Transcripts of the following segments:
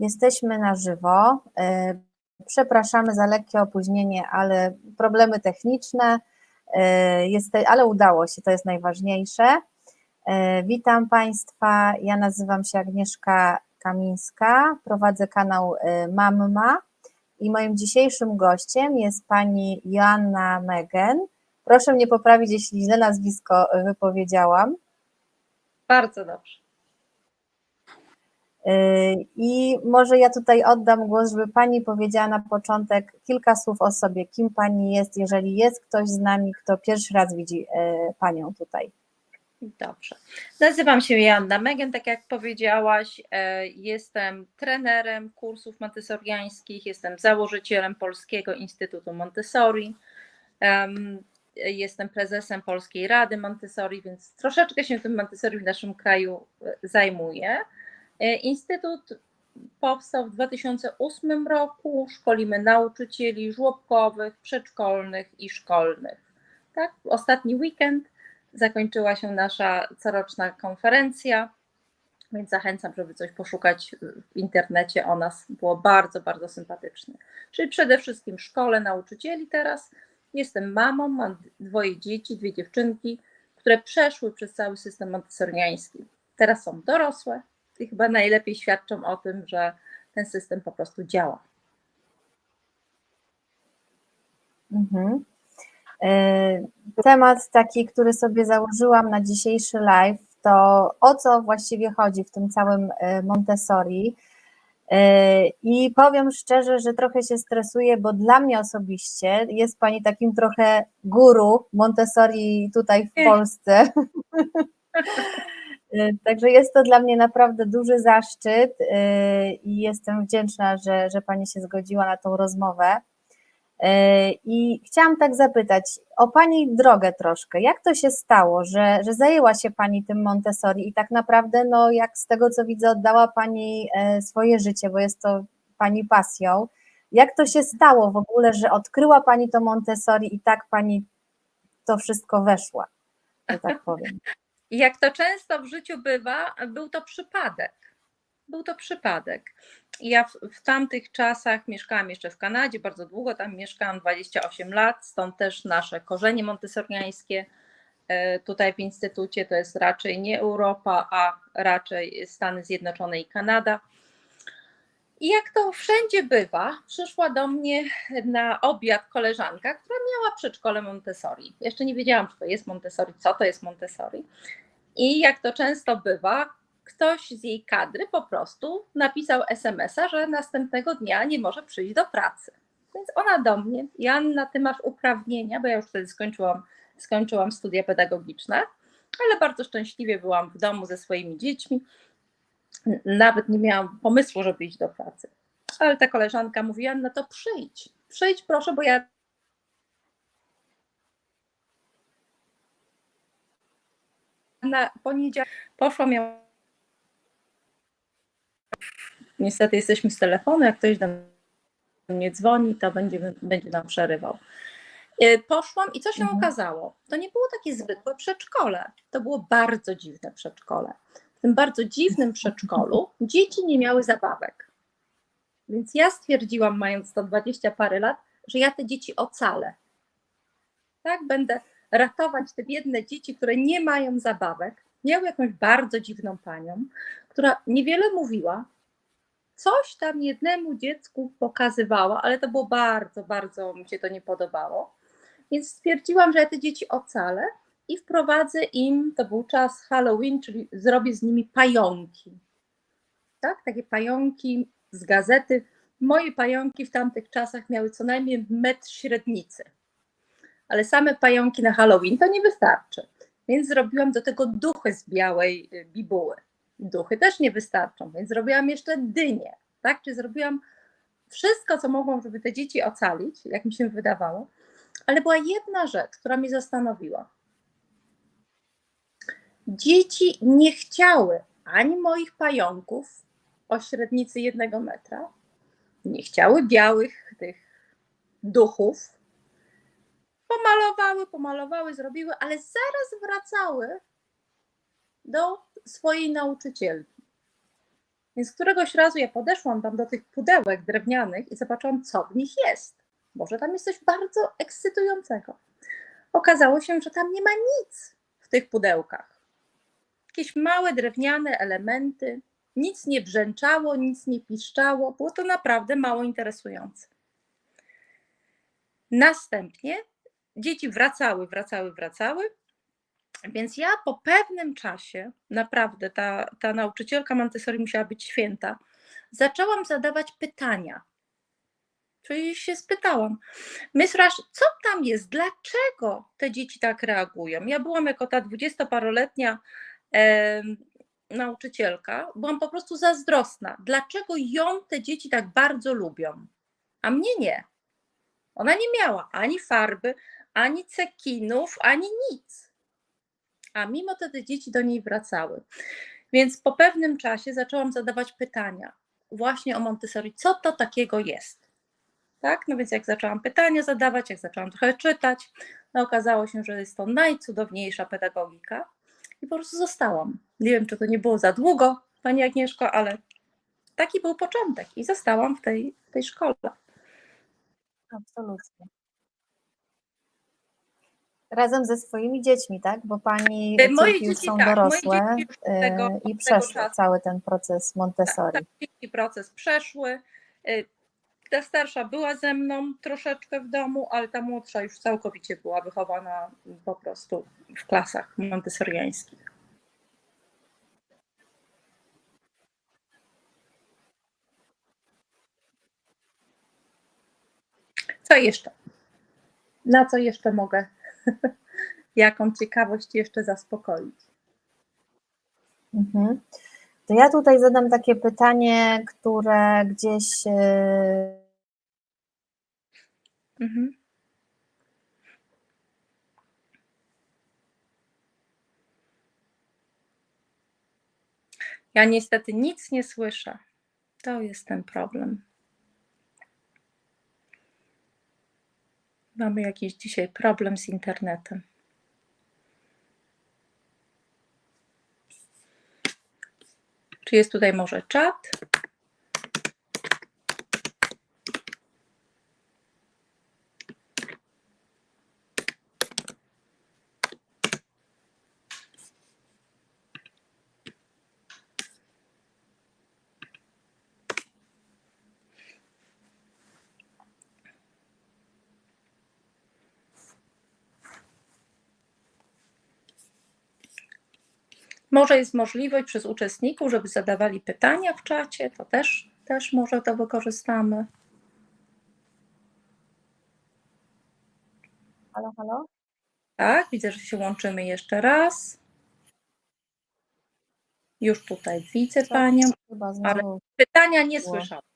Jesteśmy na żywo. E, Przepraszamy za lekkie opóźnienie, ale problemy techniczne, e, ale udało się, to jest najważniejsze. E, Witam Państwa, ja nazywam się Agnieszka Kamińska, prowadzę kanał Mamma i moim dzisiejszym gościem jest pani Joanna Megen. Proszę mnie poprawić, jeśli źle nazwisko wypowiedziałam. Bardzo dobrze. I może ja tutaj oddam głos, żeby Pani powiedziała na początek kilka słów o sobie, kim Pani jest, jeżeli jest ktoś z nami, kto pierwszy raz widzi Panią tutaj. Dobrze. Nazywam się Joanna Megen, tak jak powiedziałaś. Jestem trenerem kursów montessoriańskich, jestem założycielem Polskiego Instytutu Montessori. Jestem prezesem Polskiej Rady Montessori, więc troszeczkę się tym Montessori w naszym kraju zajmuję. Instytut powstał w 2008 roku. Szkolimy nauczycieli żłobkowych, przedszkolnych i szkolnych. Tak? Ostatni weekend zakończyła się nasza coroczna konferencja, więc zachęcam, żeby coś poszukać w internecie o nas. Było bardzo, bardzo sympatyczne. Czyli przede wszystkim szkole nauczycieli teraz. Jestem mamą, mam dwoje dzieci, dwie dziewczynki, które przeszły przez cały system montessoriański. Teraz są dorosłe, chyba najlepiej świadczą o tym, że ten system po prostu działa. Mhm. Temat taki, który sobie założyłam na dzisiejszy live, to o co właściwie chodzi w tym całym Montessori. I powiem szczerze, że trochę się stresuję, bo dla mnie osobiście jest Pani takim trochę guru Montessori tutaj w Polsce. Także jest to dla mnie naprawdę duży zaszczyt i jestem wdzięczna, że, że Pani się zgodziła na tą rozmowę. I chciałam tak zapytać o Pani drogę troszkę. Jak to się stało, że, że zajęła się Pani tym Montessori i tak naprawdę, no jak z tego co widzę, oddała Pani swoje życie, bo jest to Pani pasją. Jak to się stało w ogóle, że odkryła Pani to Montessori i tak Pani to wszystko weszła, że tak powiem? Jak to często w życiu bywa, był to przypadek. Był to przypadek. Ja w, w, tamtych czasach mieszkałam jeszcze w Kanadzie, bardzo długo tam mieszkałam, 28 lat, stąd też nasze korzenie montessoriańskie. Tutaj w instytucie to jest raczej nie Europa, a raczej Stany Zjednoczone i Kanada. I jak to wszędzie bywa, przyszła do mnie na obiad koleżanka, która miała przedszkole Montessori. Jeszcze nie wiedziałam, czy to jest Montessori, co to jest Montessori. I jak to często bywa, ktoś z jej kadry po prostu napisał SMS-a, że następnego dnia nie może przyjść do pracy. Więc ona do mnie, Janna, ty masz uprawnienia, bo ja już wtedy skończyłam, skończyłam studia pedagogiczne, ale bardzo szczęśliwie byłam w domu ze swoimi dziećmi nawet nie miałam pomysłu, żeby iść do pracy. Ale ta koleżanka mówi, Anna, to przyjdź, przyjdź proszę, bo ja na poniedziałek poszłam, ja... niestety jesteśmy z telefonu, jak ktoś do mnie dzwoni, to będzie, będzie nam przerywał. Poszłam i co się mhm. okazało? To nie było takie zwykłe przedszkole, to było bardzo dziwne przedszkole tym bardzo dziwnym przedszkolu dzieci nie miały zabawek. Więc ja stwierdziłam, mając 120 parę lat, że ja te dzieci ocalę. Tak, będę ratować te biedne dzieci, które nie mają zabawek. Miały jakąś bardzo dziwną panią, która niewiele mówiła, coś tam jednemu dziecku pokazywała, ale to było bardzo, bardzo mi się to nie podobało. Więc stwierdziłam, że ja te dzieci ocalę i wprowadzę im, to był czas Halloween, czyli zrobię z nimi pająki. Tak, takie pająki z gazety. Moje pająki w tamtych czasach miały co najmniej metr średnicy. Ale same pająki na Halloween to nie wystarczy. Więc zrobiłam do tego duchy z białej y, bibuły. Duchy też nie wystarczą, więc zrobiłam jeszcze dynie. Tak, czy zrobiłam wszystko, co mogłam, żeby te dzieci ocalić, jak mi się wydawało. Ale była jedna rzecz, która mnie zastanowiła Dzieci nie chciały ani moich pająków o średnicy jednego metra, nie chciały białych tych duchów. Pomalowały, pomalowały, zrobiły, ale zaraz wracały do swojej nauczycielki. Więc któregoś razu ja podeszłam tam do tych pudełek drewnianych i zobaczyłam, co w nich jest. Może tam jest coś bardzo ekscytującego. Okazało się, że tam nie ma nic w tych pudełkach. Jakieś małe drewniane elementy, nic nie brzęczało, nic nie piszczało. Było to naprawdę mało interesujące. Następnie dzieci wracały, wracały, wracały. Więc ja po pewnym czasie, naprawdę ta, ta nauczycielka Montessori musiała być święta, zaczęłam zadawać pytania. Czyli się spytałam, Mysrasz, co tam jest? Dlaczego te dzieci tak reagują? Ja byłam jako ta dwudziestoparoletnia nauczycielka, byłam po prostu zazdrosna. Dlaczego ją te dzieci tak bardzo lubią, a mnie nie? Ona nie miała ani farby, ani cekinów, ani nic. A mimo to te dzieci do niej wracały. Więc po pewnym czasie zaczęłam zadawać pytania właśnie o Montessori, co to takiego jest. Tak? No więc jak zaczęłam pytania zadawać, jak zaczęłam trochę czytać, no okazało się, że jest to najcudowniejsza pedagogika i po prostu zostałam. Nie wiem, czy to nie było za długo, Pani Agnieszko, ale taki był początek i zostałam w tej, w tej szkole. Absolutnie. Razem ze swoimi dziećmi, tak? Bo pani E, moje dzieci są tak, moje dorosłe dzieci już od tego- e, od i tego przeszły cały ten proces Montessori. Tak, taki proces przeszły. Ta starsza była ze mną troszeczkę w domu, ale ta młodsza już całkowicie była wychowana po prostu w klasach montessoriańskich. Co jeszcze? Na co jeszcze mogę? Jaką ciekawość jeszcze zaspokoić? Mhm. To ja tutaj zadam takie pytanie, które gdzieś e, Mhm. Ja niestety nic nie słyszę. To jest ten problem. Mamy jakiś dzisiaj problem z internetem. Czy jest tutaj może czat? Może jest możliwość przez uczestników, żeby zadawali pytania w czacie, to też, też może to wykorzystamy. Halo, halo? Tak, widzę, że się łączymy jeszcze raz. Już tutaj widzę Panią. Znowu. Pytania nie słyszałam.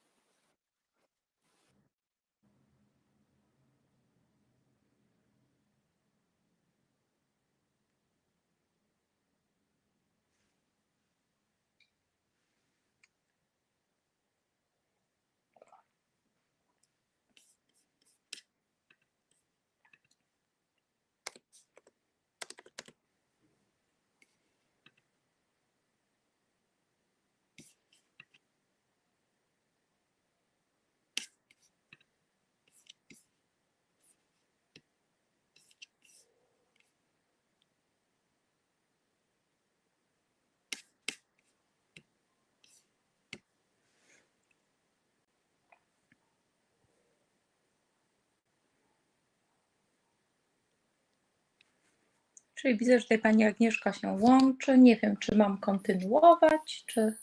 Czyli widzę, że tutaj Pani Agnieszka się łączy. Nie wiem, czy mam kontynuować, czy.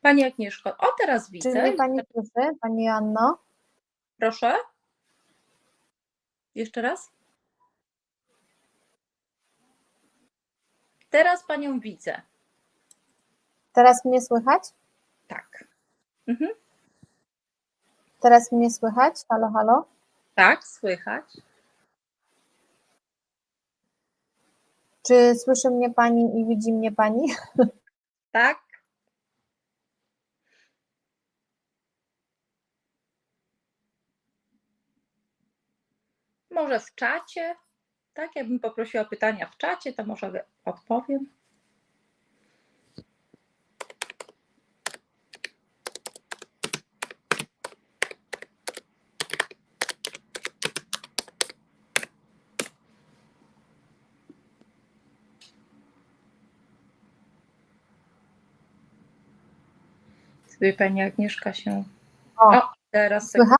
Pani Agnieszko, o teraz Czy widzę. mnie pani słyszy, pani Joanno? Proszę. Jeszcze raz. Teraz Panią widzę. Teraz mnie słychać? Tak. Mhm. Teraz mnie słychać? Halo, halo? Tak, słychać. Czy słyszy mnie pani i widzi mnie pani? Tak. Może w czacie? Tak, ja bym poprosiła pytania w czacie, to może odpowiem. Pani, Agnieszka się. O, O, teraz Słychać?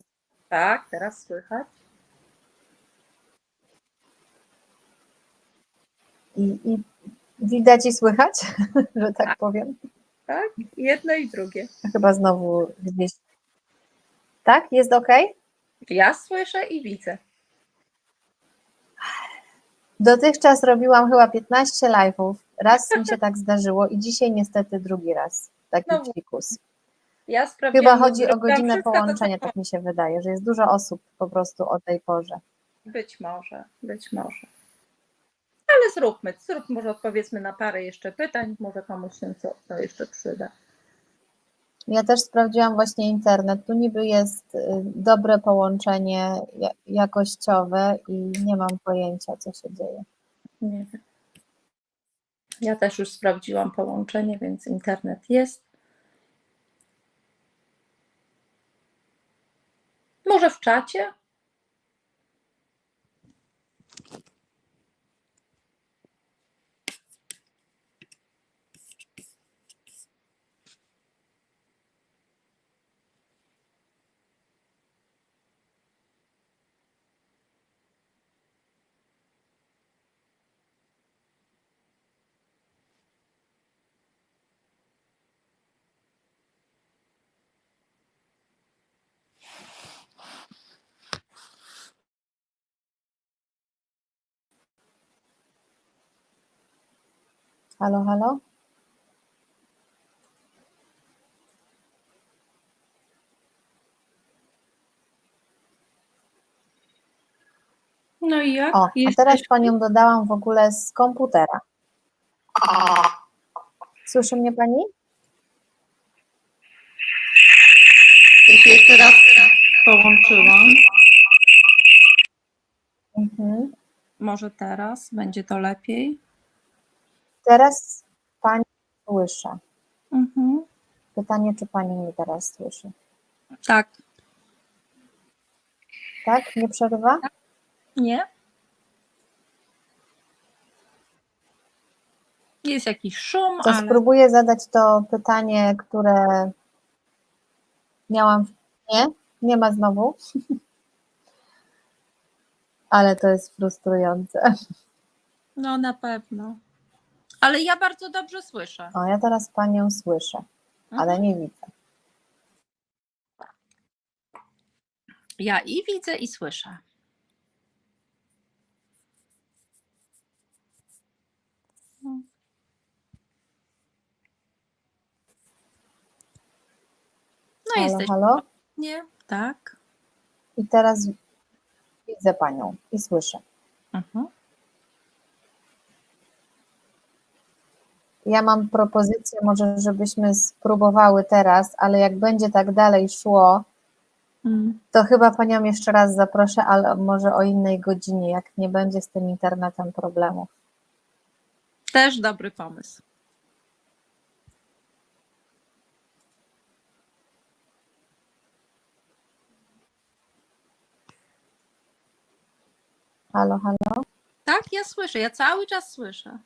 Tak, teraz słychać. i, i widać i słychać, że tak powiem. Tak, jedno i drugie. Chyba znowu gdzieś. Tak? Jest ok? Ja słyszę i widzę. Dotychczas robiłam chyba 15 live'ów. Raz mi się tak zdarzyło i dzisiaj niestety drugi raz. Taki No. fikus. Ja sprawdziłam, Chyba chodzi o godzinę to, połączenia, tak mi się wydaje, że jest dużo osób po prostu o tej porze. Być może, być może. Ale zróbmy, zrób, może odpowiedzmy na parę jeszcze pytań, może komuś się co, co jeszcze przyda. Ja też sprawdziłam właśnie internet. Tu niby jest y, dobre połączenie ja- jakościowe i nie mam pojęcia, co się dzieje. Nie wiem. Ja też już sprawdziłam połączenie, więc internet jest. Może w czacie? Halo, halo? No i jak? O, a teraz panią dodałam w ogóle z komputera. Słyszy mnie pani? Jeszcze raz połączyłam. Mhm. Może teraz będzie to lepiej. Teraz pani słyszę. Mhm. Pytanie, czy pani mnie teraz słyszy? Tak, Tak? Nie przerywa? nie? Jest jakiś szum, To ale spróbuję zadać to pytanie, które miałam. Nie? Nie ma znowu? Ale to jest frustrujące. no na pewno. Ale ja bardzo dobrze słyszę. O, ja teraz panią słyszę, ale nie widzę. Ja i widzę, i słyszę. No Halo, jesteś. halo? Nie? Tak. I teraz widzę panią i słyszę. Mhm. Ja mam propozycję, może żebyśmy spróbowały teraz, ale jak będzie tak dalej szło, Mm. to chyba panią jeszcze raz zaproszę, ale może o innej godzinie, jak nie będzie z tym internetem problemów. Też dobry pomysł. Halo, halo? Tak, ja słyszę. Ja cały czas słyszę.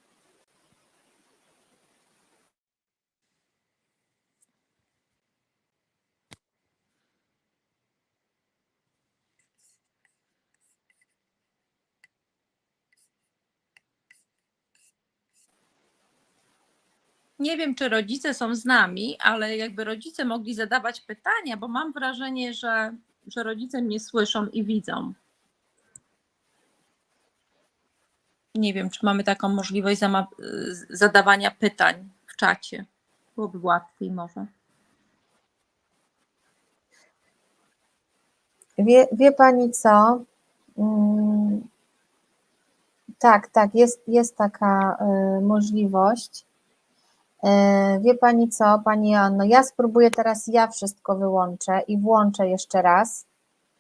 Nie wiem, czy rodzice są z nami, ale jakby rodzice mogli zadawać pytania, bo mam wrażenie, że, że rodzice mnie słyszą i widzą. Nie wiem, czy mamy taką możliwość zadawania pytań w czacie. Byłoby łatwiej może. Wie, wie pani co? Mm, tak, tak, jest, jest taka y, możliwość. Y, wie pani co, pani Joanno? Ja spróbuję teraz, ja wszystko wyłączę i włączę jeszcze raz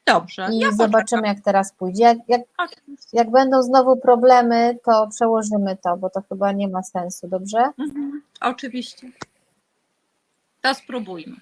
Dobrze. i ja zobaczymy, jak teraz pójdzie. Jak, jak, poczekam. jak będą znowu problemy, to przełożymy to, bo to chyba nie ma sensu, dobrze? Mhm, oczywiście. To spróbujmy.